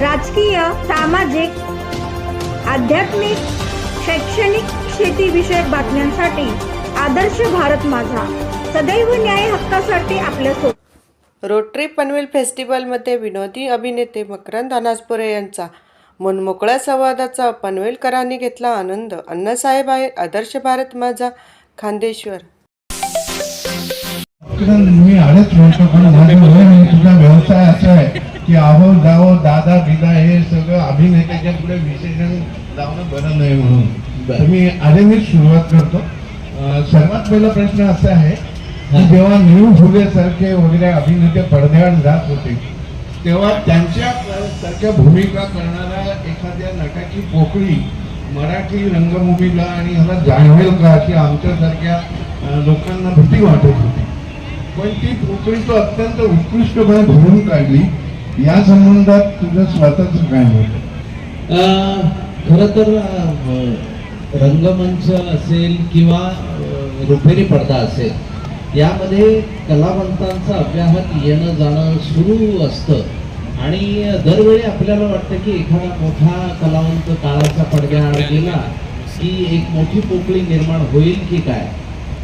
राजकीय सामाजिक आध्यात्मिक शैक्षणिक शेतीविषयक बातम्यांसाठी आदर्श भारत माझा. सदैव न्याय हक्कासाठी आपल्यासोबत रोटरी पनवेल फेस्टिवलमध्ये विनोदी अभिनेते मकरंद अनासपुरे यांचा मनमोकळ्या संवादाचा पनवेलकरांनी घेतला आनंद. अण्णासाहेब आहे आदर्श भारत माझा खांदेश्वर मी पण व्यवसाय असा आहे. की आहो जाओ दादा बिदा हे सगळं अभिनेत्याच्या पुढे विशेषण लावणं बरं नाही म्हणून. तर मी आधी मी सुरुवात करतो. सर्वात पहिला प्रश्न असा आहे की जेव्हा न्यू फुले सारखे वगैरे अभिनेते पडद्यावर जात होते तेव्हा त्यांच्या सारख्या भूमिका करणाऱ्या एखाद्या नटाची पोकळी मराठी रंगभूमीला आणि ह्याला जाणवेल का की आमच्यासारख्या लोकांना भीती वाटत होती? पण ती पोकळी तो अत्यंत उत्कृष्टपणे भरून काढली. या संबंधात तुझं स्वतःच काय होतं? खर तर रंगमंच असेल किंवा रुपेरी पडदा असेल यामध्ये कलावंतांचा अभ्याहात येणं जाणं सुरू असतं. आणि दरवेळी आपल्याला वाटतं की एखादा मोठा कलावंत काळाचा पडद्याआड गेला की एक मोठी पोकळी निर्माण होईल की काय?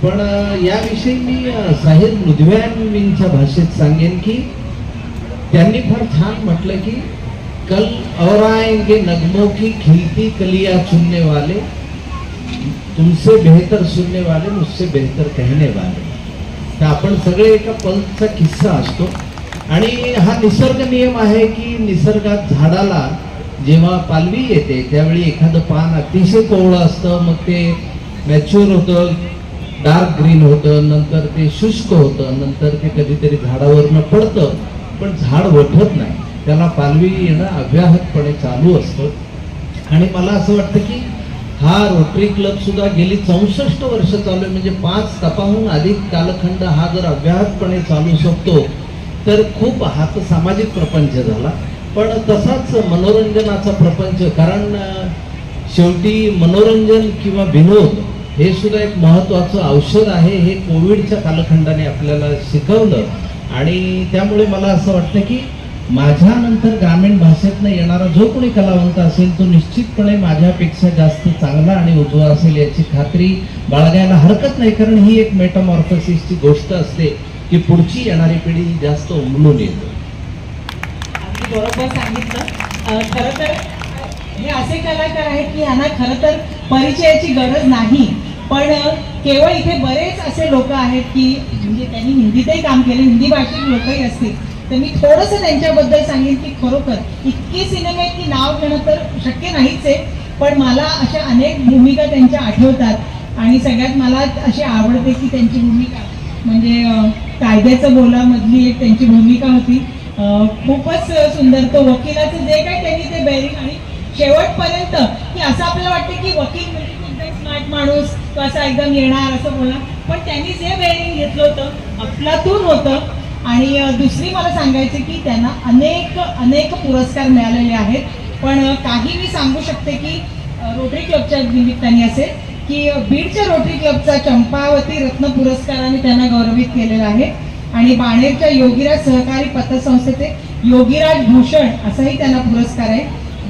पण याविषयी मी अं, साहिर लुधव्यांच्या भाषेत सांगेन की त्यांनी फार छान म्हटलं की कल और आएंगे नगमों की खिलती कलिया चुनने वाले तुमसे बेहतर सुनने वाले मुझसे बेहतर कहने वाले. तर आपण सगळे एका पल्सचा किस्सा असतो. आणि हा निसर्ग नियम आहे की निसर्गात झाडाला जेव्हा पालवी येते त्यावेळी एखादं पान अतिशय कोवळं असतं मग ते मॅच्युअर होतं डार्क ग्रीन होतं नंतर ते शुष्क होतं नंतर ते कधीतरी झाडावरनं पडतं. पण झाड वठत नाही. त्याला पालवी येणं अव्याहतपणे चालू असतं. आणि मला असं वाटतं की हा रोटरी क्लब सुद्धा गेली चौसष्ट वर्ष चालू आहे. म्हणजे पाच तपाहून अधिक कालखंड हा जर अव्याहतपणे चालू शकतो तर खूप हा तर सामाजिक प्रपंच झाला. पण तसाच मनोरंजनाचा प्रपंच कारण शेवटी मनोरंजन किंवा विनोद हे सुद्धा एक महत्वाचं औषध आहे. हे कोविडच्या कालखंडाने आपल्याला शिकवलं. आणि त्यामुळे मला असं वाटतं की माझ्यानंतर ग्रामीण भाषेतनं येणारा जो कोणी कलावंत असेल तो निश्चितपणे माझ्यापेक्षा जास्त चांगला आणि उजवा असेल याची खात्री बाळगायला हरकत नाही. कारण ही एक मेटामॉर्फसिसची गोष्ट असते की पुढची येणारी पिढी ही जास्त उमलून येते. बरोबर सांगितलं. खरं तर हे असे कलाकार आहेत की यांना खरं तर परिचयाची गरज नाही. पण केवळ इथे बरेच असे लोक आहेत की म्हणजे त्यांनी हिंदीतही काम केलं हिंदी भाषिक लोकही असतील. तर मी थोडंसं त्यांच्याबद्दल सांगेन की खरोखर इतके सिनेमे आहेत की नाव घेणं तर शक्य नाहीच आहे पण मला अशा अनेक भूमिका त्यांच्या आठवतात. आणि सगळ्यात मला अशी आवडते की त्यांची भूमिका म्हणजे कायद्याचं बोलामधली एक त्यांची भूमिका होती. खूपच सुंदर तो वकिलाचं जे काही त्यांनी ते बेरिंग आणि शेवटपर्यंत की असं आपल्याला वाटतं की वकील म्हणजे स्मार्ट माणूस तो असा एकदम येणार असं बोला पण त्यांनी जे बेअरिंग घेतलं होतं अफलातून होतं आणि दुसरी मला सांगायचे की त्यांना अनेक अनेक पुरस्कार मिळालेले आहेत. पण काही मी सांगू शकते की रोटरी क्लबच्या निमित्ताने असेल की बीडच्या रोटरी क्लबचा चंपावती रत्न पुरस्काराने त्यांना गौरवित केलेला आहे. आणि बाणेरच्या योगीराज सहकारी पतसंस्थेचे योगीराज भूषण असाही त्यांना पुरस्कार आहे.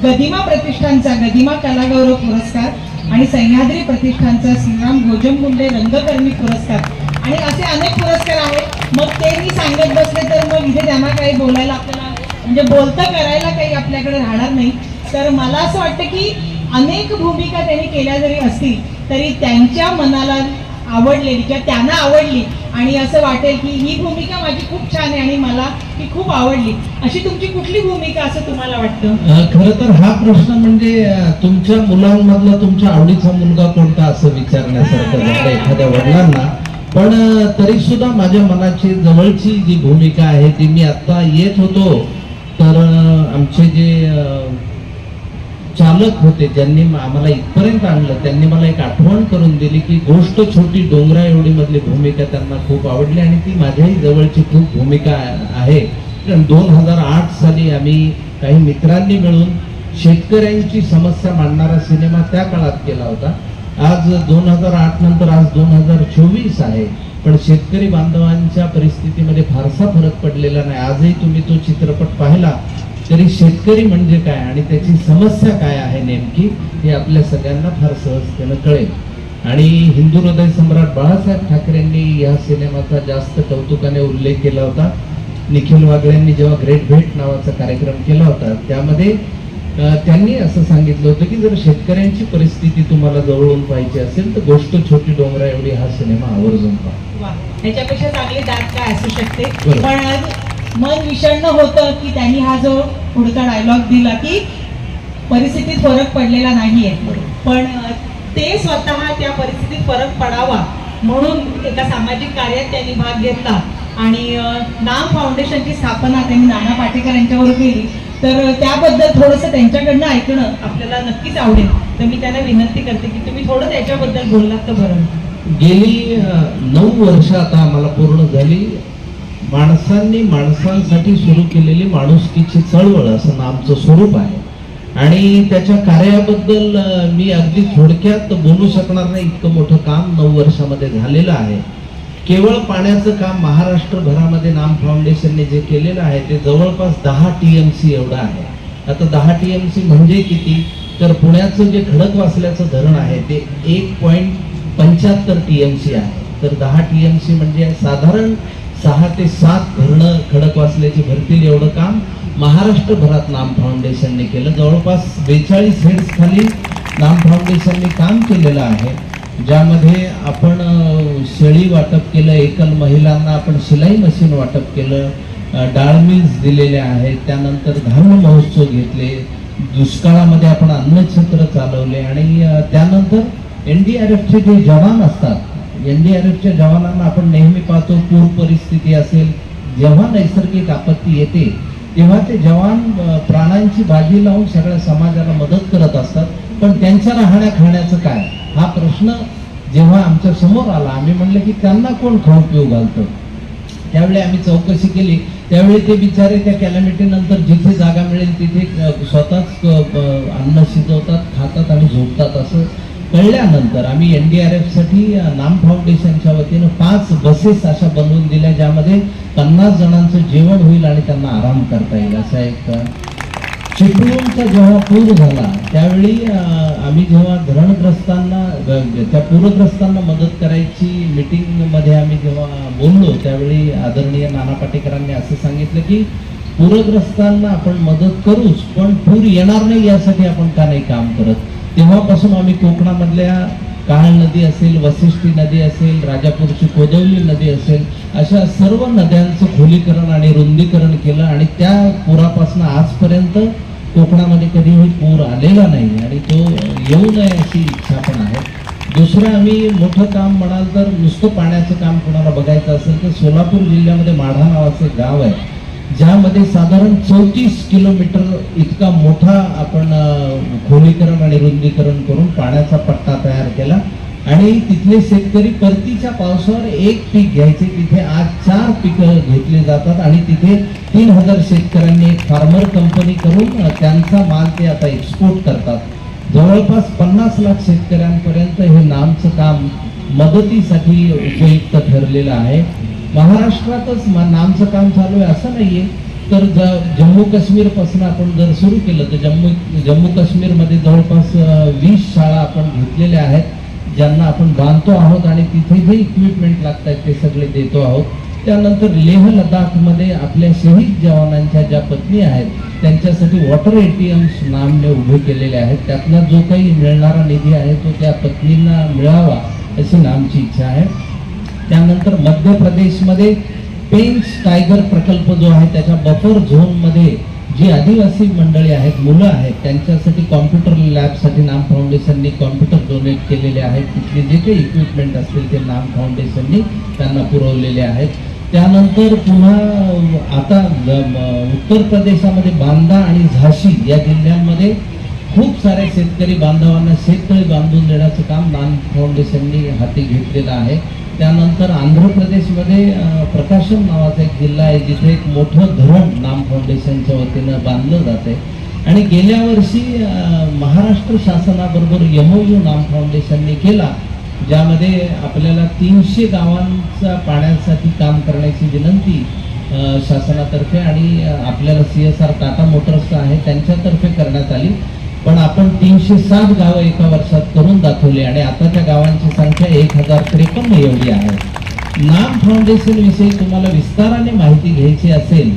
गदिमा प्रतिष्ठानचा गदिमा कलागौरव पुरस्कार आणि सह्याद्री प्रतिष्ठानचा श्रीराम भोजनमुंडे रंगकर्मी पुरस्कार. आणि असे अनेक पुरस्कार आहेत. मग ते मी सांगत बसले तर मग इथे त्यांना काही बोलायला आपल्याला म्हणजे बोलतं करायला काही आपल्याकडे राहणार नाही. तर मला असं वाटतं की अनेक भूमिका त्यांनी केल्या जरी असतील तरी त्यांच्या मनाला आवडलेली किंवा त्यांना आवडली. आणि असं वाटेल की ही भूमिका माझी खूप छान आहे आणि मला ती खूप आवडली. अशी तुमची कुठली भूमिका असं तुम्हाला वाटतं? खर तर हा प्रश्न म्हणजे तुमच्या मुलांमधला तुमच्या आवडीचा मुलगा कोणता असं विचारण्यासारखं झालं एखाद्या वडिलांना. पण तरी सुद्धा माझ्या मनाची जवळची जी भूमिका आहे ती मी आता येत होतो. तर आमचे जे चालक होते ज्यांनी आम्हाला इथपर्यंत आणलं त्यांनी मला एक आठवण करून दिली की गोष्ट छोटी डोंगरा एवढी मधली भूमिका त्यांना खूप आवडली आणि ती माझ्याही जवळची खूप भूमिका आहे. कारण दोन हजार आठ साली आम्ही काही मित्रांनी मिळून शेतकऱ्यांची समस्या मांडणारा सिनेमा त्या काळात केला होता. आज दोन हजार आठ नंतर आज दोन हजार चोवीस आहे. पण शेतकरी बांधवांच्या परिस्थितीमध्ये फारसा फरक पडलेला नाही. आजही तुम्ही तो चित्रपट पाहिला. तरी शेतकरी म्हणजे काय आणि त्याची समस्या काय आहे नेमकी हे आपल्या सगळ्यांना फार सहजतेनं कळेल. आणि हिंदू हृदय सम्राट बाळासाहेब ठाकरेंनी या सिनेमाचा जास्त कौतुकाने उल्लेख केला होता. निखिल वागळेंनी जेव्हा ग्रेट भेट नावाचा कार्यक्रम केला होता त्यामध्ये त्यांनी असं सांगितलं होतं की जर शेतकऱ्यांची परिस्थिती तुम्हाला जवळून पाहिजे असेल तर गोष्ट छोटी डोंगरा एवढी हा सिनेमा आवर्जून पहा. वा. ह्याच्यापेक्षा चांगली दात काय असू शकते. पण मन विषण्ण होतं की त्यांनी हा जो पुढचा डायलॉग दिला की परिस्थितीत फरक पडलेला नाहीये. पण ते स्वतः त्या परिस्थितीत फरक पडावा म्हणून एका सामाजिक कार्यात त्यांनी भाग घेतला. आणि नाम फाउंडेशनची स्थापना त्यांनी नाना पाटेकर यांच्यावर केली. तर त्याबद्दल थोडंसं त्यांच्याकडनं ऐकणं आपल्याला नक्कीच आवडेल. तर मी त्यांना विनंती करते की तुम्ही थोडं त्याच्याबद्दल बोललात तर बरं. गेली नऊ वर्ष आता आम्हाला पूर्ण झाली. माणसांनी माणसांसाठी सुरू केलेली माणुसकीची चळवळ असं आमचं स्वरूप आहे. आणि त्याच्या कार्याबद्दल मी अगदी थोडक्यात बोलू शकणार नाही इतकं मोठं काम नऊ वर्षामध्ये झालेलं आहे. केवळ पाण्याचं काम महाराष्ट्रभरामध्ये नाम फाउंडेशनने जे केलेलं आहे ते जवळपास दहा टी एम सी एवढं आहे. आता दहा टी एम सी म्हणजे किती? तर पुण्याचं जे खडकवासल्याचं धरण आहे ते एक पॉईंट पंच्याहत्तर टी एम सी आहे. तर दहा टी एम सी म्हणजे साधारण सहा ते सात धरणं खडकवासल्याची भरतील एवढं काम महाराष्ट्रभरात नाम फाउंडेशनने केलं. जवळपास बेचाळीस हेड्स खाली नाम फाउंडेशनने काम केलेलं आहे. ज्यामध्ये आपण शेळी वाटप केलं एकल महिलांना आपण शिलाई मशीन वाटप केलं डाळ मिल्स दिलेले आहेत त्यानंतर धर्म महोत्सव घेतले दुष्काळामध्ये आपण अन्नछत्र चालवले आणि त्यानंतर एन डी आर एफचे जे जवान असतात एन डी आर एफच्या जवानांना आपण नेहमी पाहतो पूर परिस्थिती असेल जेव्हा नैसर्गिक आपत्ती येते तेव्हा ते जवान प्राणांची बाजी लावून सगळ्या समाजाला मदत करत असतात. पण त्यांच्या राहण्या खाण्याचं काय? हा प्रश्न जेव्हा आमच्यासमोर आला आम्ही म्हणलं की त्यांना कोण खाऊ पिऊ घालतं? त्यावेळी आम्ही चौकशी केली. त्यावेळी ते बिचारे त्या कॅलॅमिटी नंतर जिथे जागा मिळेल तिथे स्वतःच अन्न शिजवतात खातात आणि झोपतात असं कळल्यानंतर आम्ही एन डी आर एफसाठी नाम फाउंडेशनच्या वतीनं पाच बसेस अशा बनवून दिल्या ज्यामध्ये पन्नास जणांचं जेवण होईल आणि त्यांना आराम करता येईल. असा एक चिपळूणचा जेव्हा पूर झाला त्यावेळी आम्ही जेव्हा धरणग्रस्तांना त्या पूरग्रस्तांना मदत करायची मिटिंगमध्ये आम्ही जेव्हा बोललो त्यावेळी आदरणीय नाना पाटेकरांनी असं सांगितलं की पूरग्रस्तांना आपण मदत करूच पण पूर येणार नाही यासाठी आपण का नाही काम करत? तेव्हापासून आम्ही कोकणामधल्या काळ नदी असेल वसिष्ठी नदी असेल राजापूरची कोदवली नदी असेल अशा सर्व नद्यांचं खोलीकरण आणि रुंदीकरण केलं आणि त्या पुरापासून आजपर्यंत कोकणामध्ये कधीही पूर आलेला नाही आणि तो येऊ नये अशी इच्छा पण आहे. दुसरं आम्ही मोठं काम म्हणाल तर नुसतं पाण्याचं काम कोणाला बघायचं असेल तर सोलापूर जिल्ह्यामध्ये माढा नावाचं गाव आहे. ज्यामध्ये साधारण चौतीस किलोमीटर इतका मोठा आपण खोलीकरण आणि रुंदीकरण करून पाण्याचा पट्टा तयार केला. आणि तिथले शेतकरी परतीच्या पावसावर एक पीक घ्यायचे. तिथे आज चार पिकं घेतली जातात आणि तिथे तीन हजार शेतकऱ्यांनी एक फार्मर कंपनी करून त्यांचा माल ते आता एक्सपोर्ट करतात. जवळपास पन्नास लाख शेतकऱ्यांपर्यंत हे नामचं काम मदतीसाठी उपयुक्त ठरलेलं आहे. महाराष्ट्रातच नामचं काम चालू आहे असं नाहीये. तर ज जम्मू काश्मीरपासून आपण जर सुरू केलं तर जम्मू जम्मू काश्मीरमध्ये जवळपास वीस शाळा आपण घेतलेल्या आहेत ज्यांना आपण बांधतो आहोत आणि तिथे जे इक्विपमेंट लागत आहेत ते सगळे देतो आहोत. त्यानंतर लेह लडाखमध्ये आपल्या शहीद जवानांच्या ज्या पत्नी आहेत त्यांच्यासाठी वॉटर एटीएम्स नामने उभे केलेले आहेत. त्यातला जो काही मिळणारा निधी आहे तो त्या पत्नींना मिळावा अशी नामची इच्छा आहे. त्यानंतर मध्य प्रदेशमध्ये पेंच टायगर प्रकल्प जो आहे त्याच्या बफर झोनमध्ये जी आदिवासी मंडळी आहेत मुलं आहेत त्यांच्यासाठी कॉम्प्युटर लॅबसाठी नाम फाउंडेशननी कॉम्प्युटर डोनेट केलेले आहेत. तिथले जे काही इक्विपमेंट असतील ते नाम फाउंडेशननी त्यांना पुरवलेले आहेत. त्यानंतर पुन्हा आता उत्तर प्रदेशामध्ये बांदा आणि झाशी या जिल्ह्यांमध्ये खूप सारे शेतकरी बांधवांना शेततळी बांधून देण्याचं काम नाम फाउंडेशननी हाती घेतलेलं आहे. त्यानंतर आंध्र प्रदेशमध्ये प्रकाशम नावाचा एक जिल्हा आहे जिथे एक मोठं धरण नाम फाउंडेशनच्या वतीनं बांधलं जाते आणि गेल्या वर्षी महाराष्ट्र शासनाबरोबर यमोयू नाम फाउंडेशनने केला ज्यामध्ये आपल्याला तीनशे गावांचा पाण्यासाठी काम करण्याची विनंती शासनातर्फे आणि आपल्याला C S R Tata Motors आहे त्यांच्यातर्फे करण्यात आली. पण आपण तीनशे सात गावं एका वर्षात करून दाखवली आणि आता त्या गावांची संख्या एक हजार त्रेपन्न एवढी आहे. नाम फाउंडेशन विषयी तुम्हाला विस्ताराने माहिती घ्यायची असेल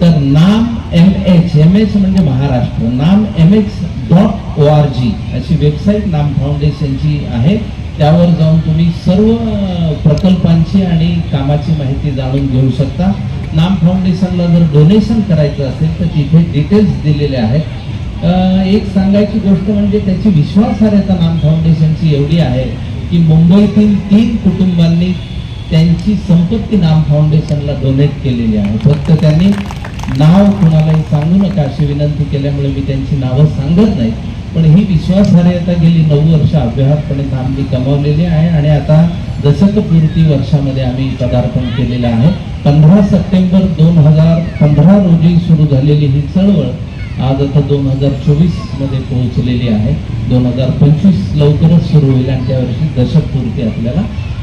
तर नाम एम एच एम एच म्हणजे महाराष्ट्र. नाम M H dot O R G अशी वेबसाईट नाम फाउंडेशनची आहे. त्यावर जाऊन तुम्ही सर्व प्रकल्पांची आणि कामाची माहिती जाणून घेऊ शकता. नाम फाउंडेशनला जर डोनेशन करायचं असेल तर तिथे डिटेल्स दिलेले आहेत. एक सांगायची गोष्ट म्हणजे त्याची विश्वासार्हता नाम फाउंडेशनची एवढी आहे की मुंबईतील तीन कुटुंबांनी त्यांची संपत्ती नाम फाउंडेशनला डोनेट केलेली आहे. फक्त त्यांनी नाव कुणालाही सांगू नका अशी विनंती केल्यामुळे मी त्यांची नावं सांगत नाही. पण ही विश्वासार्हता गेली नऊ वर्ष अव्याहतपणे आम्ही कमावलेली आहे आणि आता दशकपूर्ती वर्षामध्ये आम्ही पदार्पण केलेलं आहे. पंधरा सप्टेंबर दोन हजार पंधरा रोजी सुरू झालेली ही चळवळ आज आता दोन हजार चोवीसमध्ये पोहोचलेली आहे. दोन हजार पंचवीस लवकरच सुरू होईल आणि त्या वर्षी दशकपूर्ती आपल्याला.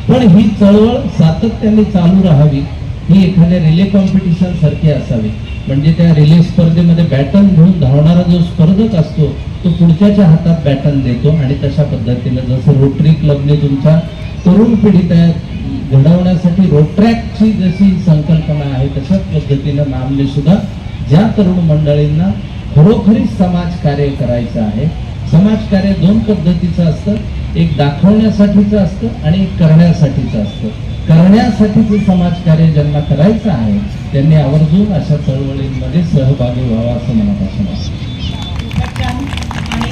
पण ही चळवळ सातत्याने चालू राहावी ही एखाद्या रिले कॉम्पिटिशन सारखी असावी. म्हणजे त्या रिले स्पर्धेमध्ये बॅटन घेऊन धावणारा जो स्पर्धक असतो तो पुढच्याच्या हातात बॅटन देतो आणि तशा पद्धतीनं जसं रोटरी क्लबने तुमच्या तरुण पिढी तयार घडवण्यासाठी रोट्रॅकची जशी संकल्पना आहे तशाच पद्धतीनं नामने सुद्धा ज्या तरुण मंडळींना खरोखरीच समाज कार्य करायचं आहे. समाजकार्य दोन पद्धतीचं असतं. एक दाखवण्यासाठीचं असतं आणि एक करण्यासाठीचं असतं. करण्यासाठीचं समाजकार्य ज्यांना करायचं आहे त्यांनी आवर्जून अशा चळवळींमध्ये सहभागी व्हावा असं मनापासून आणि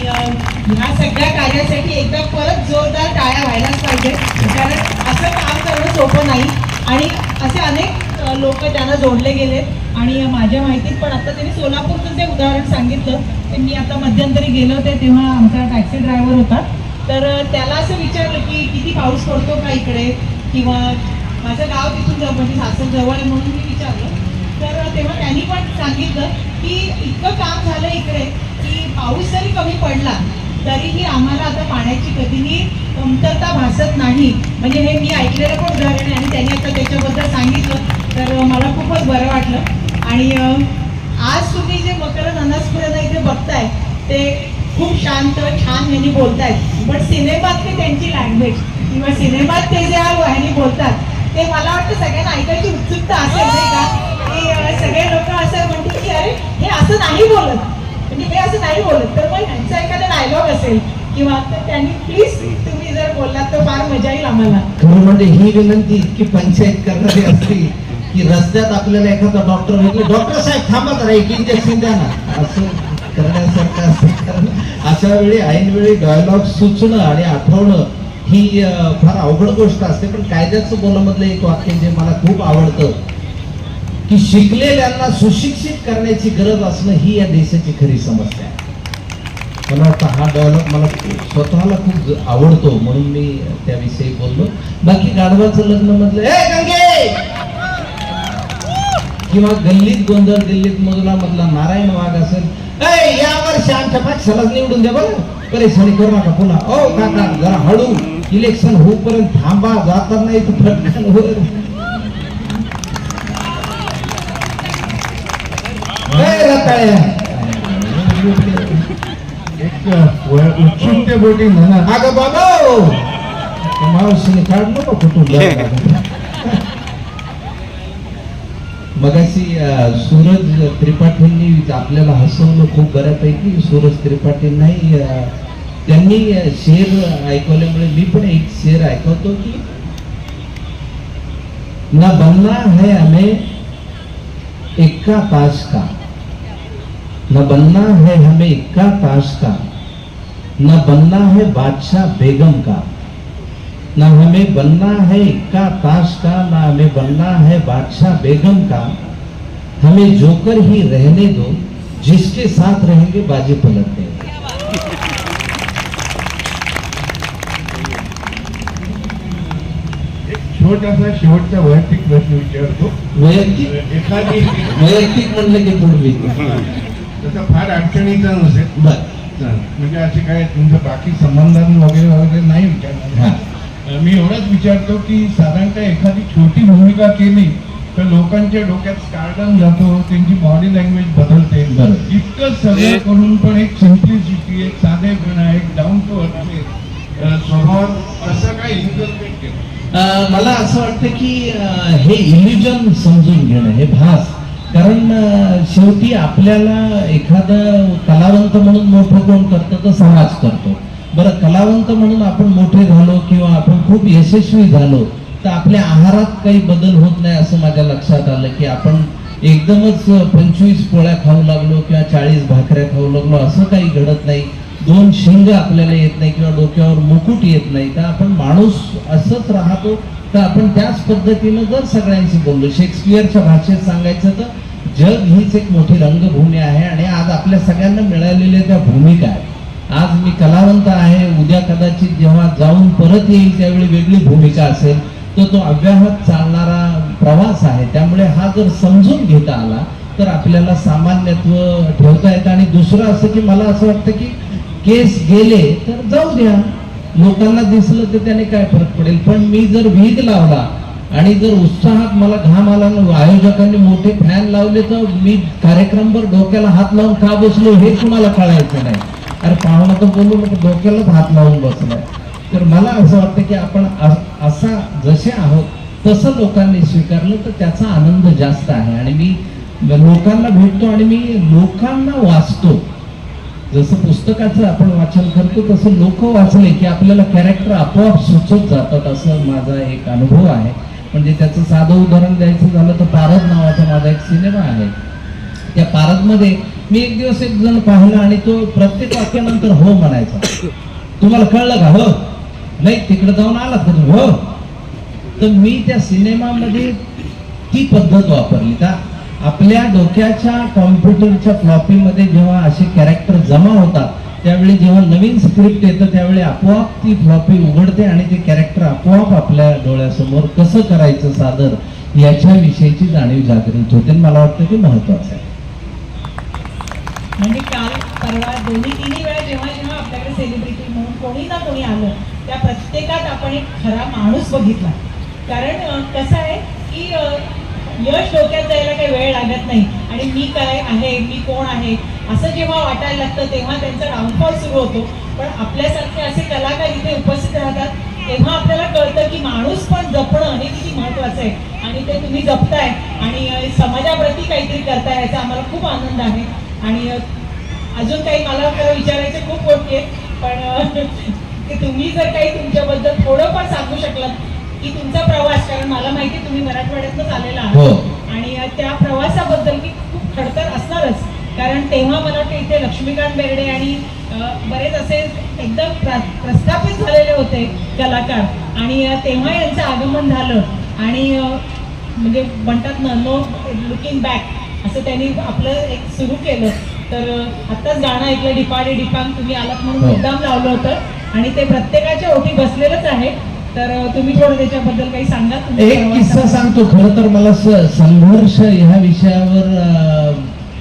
ह्या सगळ्या कार्यासाठी एकदा परत जोरदार टाळ्या व्हायलाच पाहिजे कारण असं काम करणं सोपं नाही. आणि असे अनेक लोक त्यांना जोडले गेले. आणि माझ्या माहितीत पण आता त्यांनी सोलापूरचं जे उदाहरण सांगितलं ते मी आता मध्यंतरी गेलो होते तेव्हा आमचा टॅक्सी ड्रायव्हर होता. तर त्याला असं विचारलं की किती पाऊस पडतो का इकडे? किंवा माझं गाव तिथून जवळ म्हणजे सासर जवळ आहे म्हणून मी विचारलं. तर तेव्हा त्यांनी पण सांगितलं की इतकं काम झालं इकडे की पाऊस जरी कमी पडला तरीही आम्हाला आता पाण्याची कधीही कमतरता भासत नाही. म्हणजे हे मी ऐकलेलं पण उदाहरण आहे आणि त्यांनी आता त्याच्याबद्दल सांगितलं. तर मला खूपच बरं वाटलं. आणि आज तुम्ही जे मकर अनासपुराला इथे बघताय ते खूप शांत छान यांनी बोलतायत. पण सिनेमातली त्यांची लँग्वेज किंवा सिनेमात ते जे ह्यांनी बोलतात ते मला वाटतं सगळ्यांना ऐकायची उत्सुकता असेल नाही का? की सगळे लोक असं म्हणतील की अरे हे असं नाही बोलत. म्हणजे हे असं नाही बोलत. तर मग ह्यांचा एखादा डायलॉग असेल किंवा तर त्यांनी प्लीज तुम्ही जर बोललात तर फार मजा येईल आम्हाला. खरं म्हणजे ही विनंती इतकी पंचायत करणारी असते की रस्त्यात आपल्याला एखादा डॉक्टर भेटले डॉक्टर साहेब थांबा जरा एक इंजेक्शन द्या ना. असं करण्यासारखं कारण. अशा वेळी ऐनवेळी डायलॉग सुचणं आणि आठवणं ही फार अवघड गोष्ट असते. पण कायद्याचं बोलामधलं एक वाक्य जे मला खूप आवडतं की शिकलेल्यांना सुशिक्षित करण्याची गरज असणं ही या देशाची खरी समस्या आहे. मला वाटतं हा डायलॉग मला स्वतःला खूप आवडतो म्हणून मी त्याविषयी बोललो. बाकी गाढवाचं लग्न म्हटलं किंवा गल्लीत गोंधळ दिल्लीत मधला मधला नारायण वाघ असेल ए या वर्षी आमच्या पक्षालाच निवडून द्या बरं. परेशानी करू नका पुन्हा. ओ काका जरा हळू. इलेक्शन होईपर्यंत थांबा फटकन वर ए, रताळ्या. एक व- उत्सुकतेपोटी म्हणा. अगं बाबा. मावशीने काढलं का कुठून? मगाशी सूरज त्रिपाठींनी आपल्याला हसवलं खूप बऱ्यापैकी. सूरज त्रिपाठींनाही त्यांनी शेर ऐकवल्यामुळे मी पण एक शेर ऐकवतो की ना बनना है हमें इक्का ताश का? न बनना है हमें इक्का ताश का? न बनना है बादशाह बेगम का? न हमें बनना है इक्का ताश का न हमें बनना है बादशाह बेगम का। हमें जोकर ही रहने दो जिसके साथ रहेंगे बाजी पलट देंगे छोटासा शेवटचा वैयक्तिक प्रश्न विचारतो. वैयक्तिक? एखादी वैयक्तिक म्हणलं की पूर्वी तसा फार अडचणीचा नसेल. बर. म्हणजे असे काय तुमचं बाकी संबंधां वगैरे वगैरे नाही विचारणार. मी एवढंच विचारतो की साधारणतः एखादी छोटी भूमिका केली तर लोकांच्या डोक्यात स्टार्डम जातो त्यांची बॉडी लँग्वेज बदलते. इतकं सगळं करून पण एक सिम्प्लिसिटी एक साधेपणा एक डाऊन टू अर्थ स्वभाव असं काय केलं. मला असं वाटतं की हे इल्युजन समजून घेणं हे भास. कारण शेवटी आपल्याला एखादं कलावंत म्हणून मोठं कोण करतं तर समाज करतो. बरं कलावंत म्हणून आपण मोठे झालो किंवा आपण खूप यशस्वी झालो तर आपल्या आहारात काही बदल होत नाही असं माझ्या लक्षात आलं की आपण एकदमच पंचवीस पोळ्या खाऊ लागलो किंवा चाळीस भाकऱ्या खाऊ लागलो असं काही घडत नाही. दोन शिंग आपल्याला येत नाही किंवा डोक्यावर मुकुट येत नाही. तर आपण माणूस असंच राहतो तर आपण त्याच पद्धतीनं जर सगळ्यांशी बोललो शेक्सपियरच्या भाषेत सांगायचं तर जग हीच एक मोठी रंगभूमी आहे आणि आज आपल्या सगळ्यांना मिळालेल्या त्या भूमिका आहेत. आज मी कलावंत आहे. उद्या कदाचित जेव्हा जाऊन परत येईल त्यावेळी वेगळी भूमिका असेल. तर तो अव्याहत चालणारा प्रवास आहे. त्यामुळे हा जर समजून घेता आला तर आपल्याला सामान्यत्व ठेवता येतं. आणि दुसरं असं की मला असं वाटतं की केस गेले तर जाऊ द्या. लोकांना दिसलं तर त्याने काय फरक पडेल? पण मी जर विध लावला आणि जर उत्साहात मला घाम आला आयोजकांनी मोठे फॅन लावले तर मी कार्यक्रमभर डोक्याला हात लावून का बसलो हे तुम्हाला कळायचं नाही. अरे पाहुणा तर बोलू नको डोक्यालाच हात लावून बसलाय. तर मला असं वाटतं की आपण असा जसे आहोत तसं लोकांनी स्वीकारलं तर त्याचा आनंद जास्त आहे. आणि मी लोकांना भेटतो आणि मी लोकांना वाचतो. जसं पुस्तकाचं आपण वाचन करतो तसं लोक वाचले की आपल्याला कॅरेक्टर आपोआप सुचत जातात असं माझा एक अनुभव आहे. म्हणजे त्याचं साधं उदाहरण द्यायचं झालं तर पारद नावाचा माझा एक सिनेमा आहे. त्या पारदमध्ये मी एक दिवस एक जण पाहिला आणि तो प्रत्येक वाक्यानंतर हो म्हणायचा. तुम्हाला कळलं का? हो. नाही तिकडे जाऊन आला तरी हो. तर मी त्या सिनेमामध्ये ती पद्धत वापरली. का आपल्या डोक्याच्या कॉम्प्युटरच्या फ्लॉपीमध्ये जेव्हा असे कॅरेक्टर जमा होतात त्यावेळी जेव्हा नवीन स्क्रिप्ट येतं त्यावेळी आपोआप ती फ्लॉपी उघडते आणि ते कॅरेक्टर आपोआप आपल्या डोळ्यासमोर कसं करायचं सादर याच्याविषयीची जाणीव जागृत होते. आणि मला वाटतं की महत्वाचं आहे. म्हणजे काल परवा दोन्ही तिन्ही वेळा जेव्हा जेव्हा आपल्याकडे सेलिब्रिटी म्हणून कोणी ना कोणी आलं त्या प्रत्येकात आपण एक खरा माणूस बघितला. कारण कसं आहे की यश डोक्यात जायला काही वेळ लागत नाही. आणि मी काय आहे मी कोण आहे असं जेव्हा वाटायला लागतं तेव्हा त्यांचा डाऊनफॉल सुरू होतो. पण आपल्यासारखे असे कलाकार इथे उपस्थित राहतात तेव्हा आपल्याला कळतं की माणूस पण जपणं हे किती महत्वाचं आहे. आणि ते तुम्ही जपताय आणि समाजाप्रती काहीतरी करताय याचा आम्हाला खूप आनंद आहे. आणि अजून काही मला खरं विचारायचे खूप गोष्टी आहेत पण तुम्ही जर काही तुमच्याबद्दल थोडंफार सांगू शकलात की तुमचा प्रवास कारण मला माहिती तुम्ही मराठवाड्यातनंच आलेला हो. आहात आणि अ, त्या प्रवासाबद्दल की खूप खडतर असणारच कारण तेव्हा मला वाटतं इथे लक्ष्मीकांत बेर्डे आणि बरेच असे एकदम प्र प्रस्थापित झालेले होते कलाकार. आणि तेव्हा यांचं आगमन झालं. आणि म्हणजे म्हणतात ना नो लुकिंग बॅक असं त्यांनी आपलं एक सुरू केलं. तर आत्ताच गाणं ऐकलं डिपाडे डिपांग तुम्ही आलात म्हणून हो. मुद्दाम लावलं होतं. आणि ते प्रत्येकाच्या ओठी बसलेलंच आहे. तर तुम्ही थोडं त्याच्याबद्दल काही सांगा. एक किस्सा. सांगतो. खरं तर मला संघर्ष ह्या विषयावर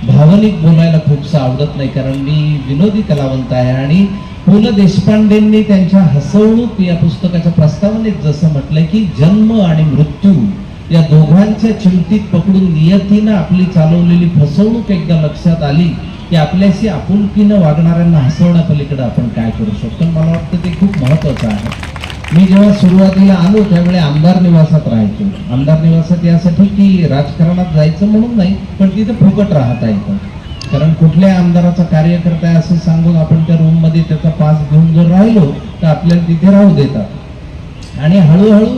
भावनिक बोलायला खूपसं आवडत नाही. कारण मी विनोदी कलावंत आहे आणि पु ल देशपांडेंनी त्यांच्या हसवणूक या पुस्तकाच्या प्रस्तावनेत जसं म्हटलंय की जन्म आणि मृत्यू या दोघांच्या चिमटीत पकडून नियतीनं आपली चालवलेली फसवणूक एकदा लक्षात आली की आपल्याशी आपुलकीनं वागणाऱ्यांना हसवण्यापलीकडे आपण काय करू शकतो. मला वाटतं ते खूप महत्वाचं आहे. मी जेव्हा सुरुवातीला आलो त्यावेळी आमदार निवासात राहायचो. आमदार निवासात यासाठी की राजकारणात जायचं म्हणून नाही पण तिथे फुकट राहता येतं. कारण कुठल्या आमदाराचा कार्यकर्ता आहे असं सांगून आपण त्या रूममध्ये त्याचा पास घेऊन जर राहिलो तर आपल्याला तिथे राहू देतात. आणि हळूहळू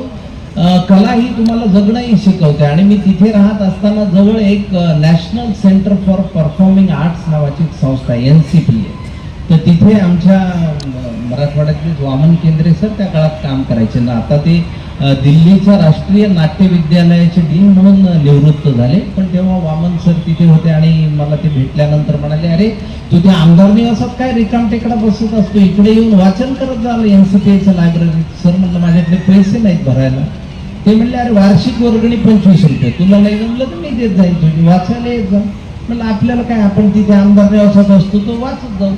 कला ही तुम्हाला जगणंही शिकवते. आणि मी तिथे राहत असताना जवळ एक National Centre for Performing Arts नावाची संस्था एन सी पी आहे. तर तिथे आमच्या मराठवाड्यातले वामन केंद्रे सर त्या काळात काम करायचे. ना आता ते दिल्लीच्या राष्ट्रीय नाट्य विद्यालयाचे डीन म्हणून निवृत्त झाले. पण तेव्हा वामन सर तिथे होते आणि मला ते भेटल्यानंतर म्हणाले अरे तू त्या आमदार निवासात काय रिकाम टेकडा बसत असतो? इकडे येऊन वाचन करत झालं एन सी पी लायब्ररीत. सर म्हणलं माझ्याकडे पैसे नाहीत भरायला. ते म्हणले अरे वार्षिक वर्गणी पंचवीस रुपये. तुला नाही जमलं तर मी देत जाईल तुझी. वाचायला येत जा. म्हणलं आपल्याला काय आपण तिथे आमदार निवासात असतो तो वाचत जाऊ.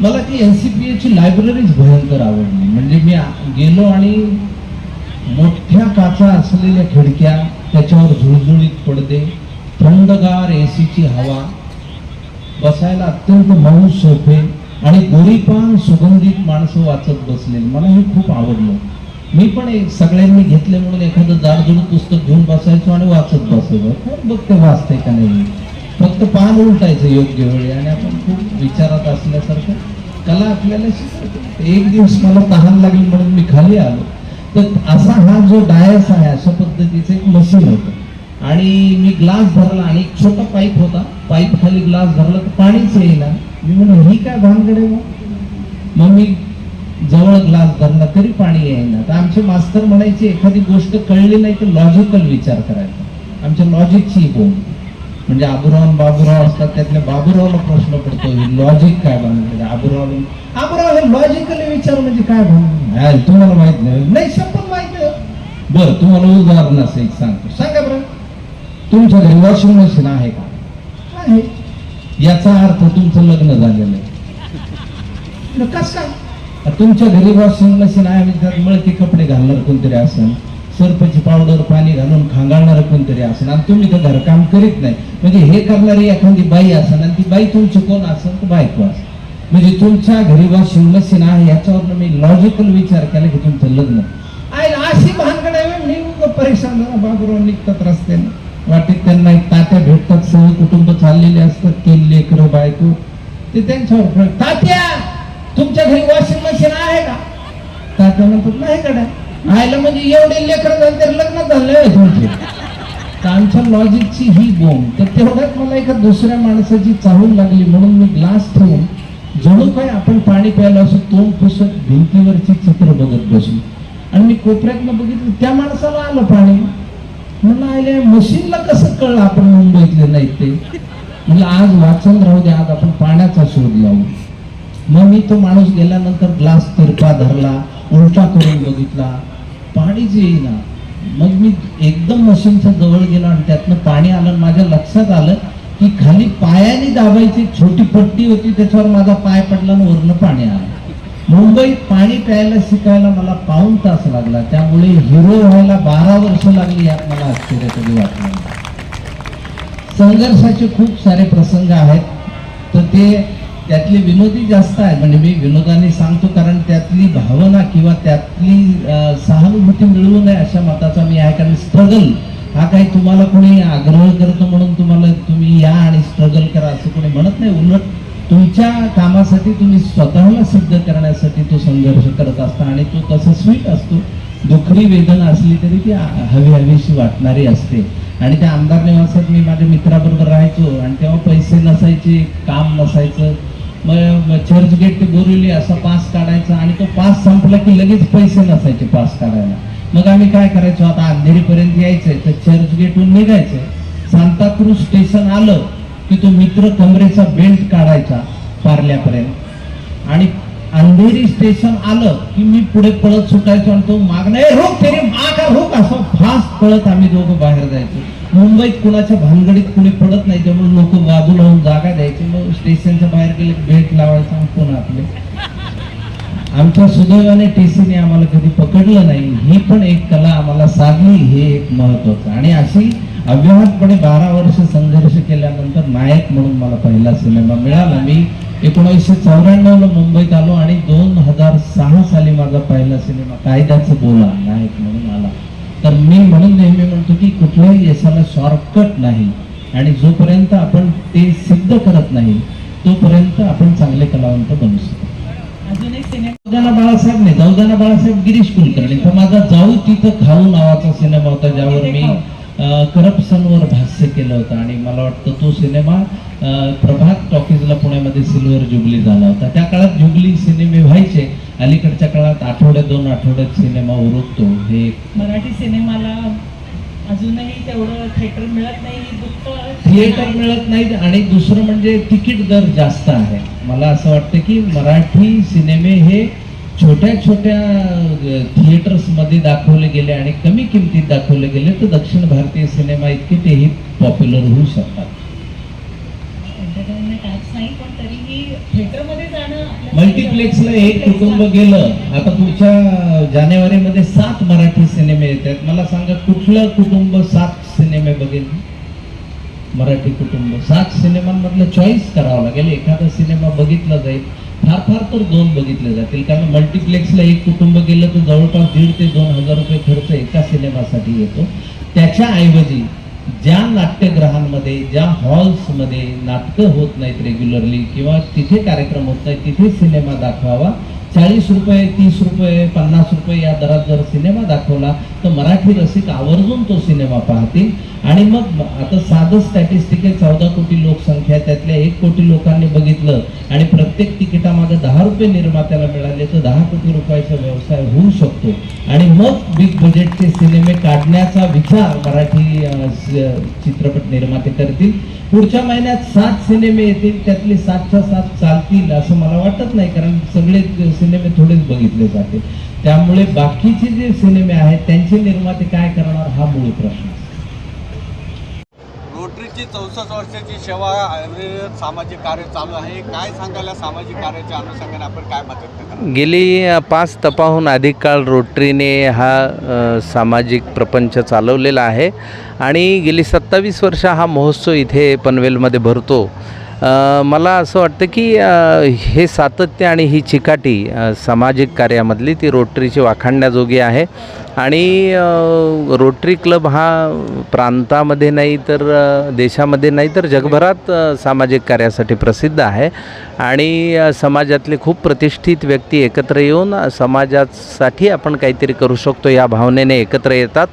मला ती एन सी पी एची लायब्ररीच भयंकर आवडली. म्हणजे मी गेलो आणि मोठ्या काचा असलेल्या खिडक्या त्याच्यावर झुळझुळीत पडदे थंडगार एसीची हवा. बसायला अत्यंत मऊ सोफे आणि गोरीपान सुगंधित माणसं वाचत बसलेली. मला हे खूप आवडलं. मी पण एक सगळ्यांनी घेतले म्हणून एखादं जाडजुड पुस्तक घेऊन बसायचो आणि वाचत बसायचो. कोण बघते वाचते का नाही? फक्त पान उलटायचं योग्य वेळी आणि आपण खूप विचारात असल्यासारखं कला आपल्याला शिकवते. एक दिवस मला तहान लागली म्हणून मी खाली आलो. तर असा हा जो डायस आहे अशा पद्धतीचं एक मशीन होतं. आणि मी ग्लास धरला आणि एक छोटा पाईप होता. पाईप खाली ग्लास धरला तर पाणीच येईना. मी म्हणून ही काय भानगड आहे मग? मग मी जवळ ग्लास धरला तरी पाणी येईना तर आमचे मास्तर म्हणायचे एखादी गोष्ट कळली नाही तर लॉजिकल विचार करायचा. आमच्या लॉजिकची बोल म्हणजे आबुराव बाबुराव असतात त्यातल्या बाबुरावला प्रश्न पडतो लॉजिक काय बनवलं आबुराव आबुराव हे लॉजिकली विचार म्हणजे काय भानगड तुम्हाला माहीत नाही. नाही शपथ माहीत नाही बरं तुम्हाला उदाहरण असं एक सांगतो. सांगा बरं. तुमच्याकडे वॉशिंग मशीन आहे का? आहे. याचा अर्थ तुमचं लग्न झालेलं आहे. कस? काय तुमच्या घरी वॉशिंग मशीन आहे म्हणजे त्यात मळके कपडे घालणार कोणतरी असेल सर्पची पावडर पाणी घालून खांगाळणार कोणतरी असेल आणि तुम्ही तर घरकाम करीत नाही. म्हणजे हे करणारी एखादी बाई असेल आणि ती बाई तुमची कोण असेल तर बायको असेल म्हणजे तुमच्या घरी वॉशिंग मशीन आहे याच्यावर मी लॉजिकल विचार केला की तुमचं लग्न. आहे अशी भानगड आहे मी परेशान झालं बाबूराव निघतात रस्त्याने. वाटेत त्यांना एक तात्या भेटतात सह कुटुंब चाललेले असतात केले लेकर बायको. ते त्यांच्यावर तात्या! तुमच्या घरी वॉशिंग मशीन आहे का? तात्या म्हणतात नाही कडा आयला म्हणजे एवढे लेकर झाले तर लग्न झालंय. तुमचे आमच्या लॉजिकची ही बोंब तर तेवढ्यात मला एका दुसऱ्या माणसाची चाहूल लागली. म्हणून मी ग्लास ठेवून जणू काय आपण पाणी प्यायला असं तोंड पुसत भिंतीवरची चित्र बघत बसू आणि मी कोपऱ्यातनं बघितलं त्या माणसाला आलं पाणी. म्हणलं आले मशीनला कसं कळलं आपण मुंबईतले नाही ते? म्हणजे आज वाचन राहू द्या आज आपण पाण्याचा शोध लावू. मग मी तो माणूस गेल्यानंतर ग्लास तिरपा धरला उलटा करून बघितला पाणीच येईना. मग मी एकदम मशीनच्या जवळ गेलो आणि त्यातनं पाणी आलं माझ्या लक्षात आलं की खाली पायाने दाबायची छोटी पट्टी होती त्याच्यावर माझा पाय पडला आणि वरनं पाणी आलं. मुंबईत पाणी प्यायला शिकायला मला पाऊन तास लागला. त्यामुळे हिरो व्हायला बारा वर्ष लागली यात मला आश्चर्य कधी वाटलं संघर्षाचे खूप सारे प्रसंग आहेत. तर ते त्यातले विनोदी जास्त आहेत म्हणजे मी विनोदाने सांगतो कारण त्यातली भावना किंवा त्यातली सहानुभूती मिळवू नये अशा मताचा मी आहे. कारण स्ट्रगल हा काही तुम्हाला कोणी आग्रह करतो म्हणून तुम्हाला तुम्ही या आणि स्ट्रगल करा असं कोणी म्हणत नाही. उलट तुमच्या कामासाठी तुम्ही स्वतःला सिद्ध करण्यासाठी तो संघर्ष करत असता आणि तो तसं स्वीट असतो. दुखरी वेदना असली तरी ती हवी हवीशी वाटणारी असते. आणि त्या आमदार निवासात मी माझ्या मित्राबरोबर राहायचो आणि तेव्हा पैसे नसायचे काम नसायचं. मग चर्च गेट ते बोरिवली असा पास काढायचा आणि तो पास संपला की लगेच पैसे नसायचे पास काढायला. मग आम्ही काय करायचो? आता अंधेरीपर्यंत यायचंय तर चर्च गेटहून निघायचंय. सांताक्रूज स्टेशन आलं की तो मित्र कमरेचा बेल्ट काढायचा पार्ल्यापर्यंत. आणि अंधेरी स्टेशन आलं की मी पुढे पळत सुटायचो आणि तो मागणं "ए, रोक तेरे मागा रोख असं फास्ट पळत आम्ही दोघं बाहेर जायचो. मुंबईत कुणाच्या भानगडीत कुणी पडत नाही त्यामुळे लोक बाजूला लावून जागा द्यायचे. मग स्टेशनच्या बाहेर गेले बेल्ट लावायचा फोन आपले. आमच्या सुदैवाने टीसीने आम्हाला कधी पकडलं नाही. ही पण एक कला आम्हाला साधली हे एक महत्वाचं आणि अशी अव्याहतपणे बारा वर्ष संघर्ष केल्यानंतर नायक म्हणून मला पहिला सिनेमा मिळाला. मी एकोणीसशे चौऱ्याण्णव ला मुंबईत आलो आणि दोन हजार सहा साली माझा पहिला सिनेमा कायद्याचं बोला नायक म्हणून आला. तर मी म्हणून नेहमी म्हणतो की कुठल्याही यशाला शॉर्टकट नाही. आणि जोपर्यंत आपण ते सिद्ध करत नाही तोपर्यंत आपण चांगले कलावंत बनू शकतो अजून एक सिनेमा. बाळासाहेब नाही जाऊदाना बाळासाहेब गिरीश कुलकर्णी. तर माझा जाऊ तिथं खाऊ नावाचा सिनेमा होता ज्यावर मी करप्शनवर भाष्य केलं होतं आणि मला वाटतं तो सिनेमा प्रभात टॉकीजला पुण्यामध्ये सिल्वर जुबली झाला होता. त्या काळात जुबली सिनेमे व्हायचे अलीकडच्या काळात आठवड्यात दोन आठवड्यात सिनेमा उरकतो हे मराठी सिनेमाला अजूनही तेवढं थिएटर मिळत नाही थिएटर मिळत नाहीत आणि दुसरं म्हणजे तिकीट दर जास्त आहे. मला असं वाटतं की मराठी सिनेमे हे छोट्या छोट्या थिएटर्समध्ये दाखवले गेले आणि कमी किमतीत दाखवले गेले तर दक्षिण भारतीय सिनेमा इतके तेही पॉप्युलर होऊ शकतात. मल्टिप्लेक्सला एक कुटुंब गेलं. आता पुढच्या जानेवारीमध्ये सात मराठी सिनेमे येतात मला सांगा कुठलं कुटुंब सात सिनेमे बघेल? मराठी कुटुंब. सात सिनेमांमधलं चॉईस करावं लागेल. एखादा सिनेमा बघितला जाईल. फार फार तर दोन बघितले जातील. कारण मल्टिप्लेक्सला एक कुटुंब गेलं तर जवळपास दीड ते दोन हजार रुपये खर्च एका सिनेमासाठी येतो. त्याच्या ऐवजी ज्या नाट्यगृहांमध्ये ज्या हॉल्समध्ये नाटकं होत नाहीत रेग्युलरली किंवा तिथे कार्यक्रम होत नाहीत तिथे सिनेमा दाखवावा. चाळीस रुपये तीस रुपये पन्नास रुपये या दरात जर सिनेमा दाखवला तर मराठी रसिक आवर्जून तो सिनेमा पाहतील. आणि मग आता साधं स्टॅटिस्टिक आहे चौदा कोटी लोकसंख्या त्यातल्या एक कोटी लोकांनी बघितलं आणि प्रत्येक तिकिटामागे दहा रुपये निर्मात्याला मिळाले तर दहा कोटी रुपयाचा व्यवसाय होऊ शकतो. आणि मग बिग बजेटचे सिनेमे काढण्याचा विचार मराठी चित्रपट निर्माते करतील. पुढच्या महिन्यात सात सिनेमे येतील त्यातले सातच्या सात चालतील असं मला वाटत नाही कारण सगळे सिनेमे थोडेच बघितले जातील त्यामुळे बाकीचे जे सिनेमे आहेत त्यांचे निर्माते काय करणार हा मूळ प्रश्न. रोटरीची चौसष्ट वर्षाची सेवा सामाजिक कार्य चालू आहे. काय सांगायला सामाजिक कार्याच्या अनुषंगाने आपण काय मदत करणार? गेली पाच तपाहून अधिक काळ रोटरीने हा सामाजिक प्रपंच चालवलेला आहे. आणि गेली सत्तावीस वर्ष हा महोत्सव इथे पनवेलमध्ये भरतो. मला असं वाटतं की हे सातत्य आणि ही चिकाटी सामाजिक कार्यामधली ती रोटरीची वाखाणण्याजोगी आहे. आणि रोटरी क्लब हा प्रांतामध्ये नाही तर देशामध्ये नाही तर जगभरात सामाजिक कार्यासाठी प्रसिद्ध आहे. आणि समाजातले खूप प्रतिष्ठित व्यक्ती एकत्र येऊन समाजासाठी आपण काहीतरी करू शकतो या भावनेने एकत्र येतात.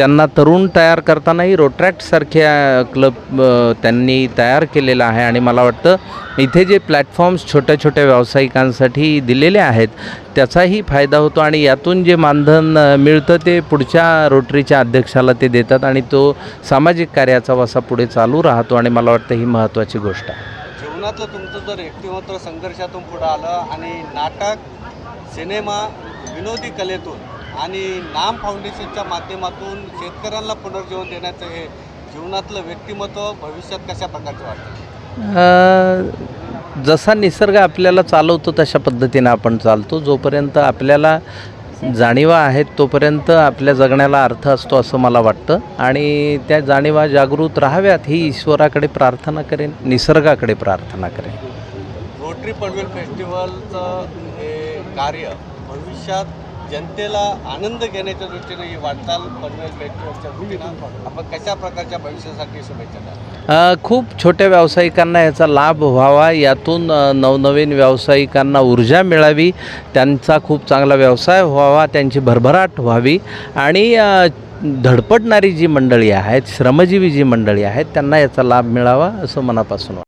त्यांना तरुण तयार करतानाही रोट्रॅक्टसारख्या क्लब त्यांनी तयार केलेला आहे. आणि मला वाटतं इथे जे प्लॅटफॉर्म्स छोट्या छोट्या व्यावसायिकांसाठी दिलेले आहेत त्याचाही फायदा होतो. आणि यातून जे मानधन मिळतं ते पुढच्या रोटरीच्या अध्यक्षाला ते देतात. आणि तो सामाजिक कार्याचा वसा पुढे चालू राहतो. आणि मला वाटतं ही महत्त्वाची गोष्ट आहे. जीवनातलं तुमचं जर व्यक्तिमत्व संघर्षातून पुढं आलं आणि नाटक सिनेमा विनोदी कलेतून आणि नाम फाउंडेशनच्या माध्यमातून शेतकऱ्यांना पुनर्जीवन देण्याचं हे जीवनातलं व्यक्तिमत्व भविष्यात कशा प्रकारचं वाटतं? जसा निसर्ग आपल्याला चालवतो तशा पद्धतीनं आपण चालतो. जोपर्यंत आपल्याला जाणीवा आहेत तोपर्यंत आपल्या जगण्याला अर्थ असतो असं मला वाटतं. आणि त्या जाणीवा जागृत राहाव्यात ही ईश्वराकडे प्रार्थना करेन निसर्गाकडे प्रार्थना करेन. रोटरी पनवेल फेस्टिवलचं हे कार्य भविष्यात जनतेला आनंद घेण्याच्या दृष्टीने ही वाटचाल पनवेल मेट्रोच्या दृष्टीनं आपण कशा प्रकारच्या भविष्यासाठी शुभेच्छा द्या खूप छोट्या व्यावसायिकांना याचा लाभ व्हावा. यातून नवनवीन व्यावसायिकांना ऊर्जा मिळावी. त्यांचा खूप चांगला व्यवसाय व्हावा त्यांची भरभराट व्हावी. आणि धडपडणारी जी मंडळी आहेत श्रमजीवी जी मंडळी आहेत त्यांना याचा लाभ मिळावा असं मनापासून वाटतं.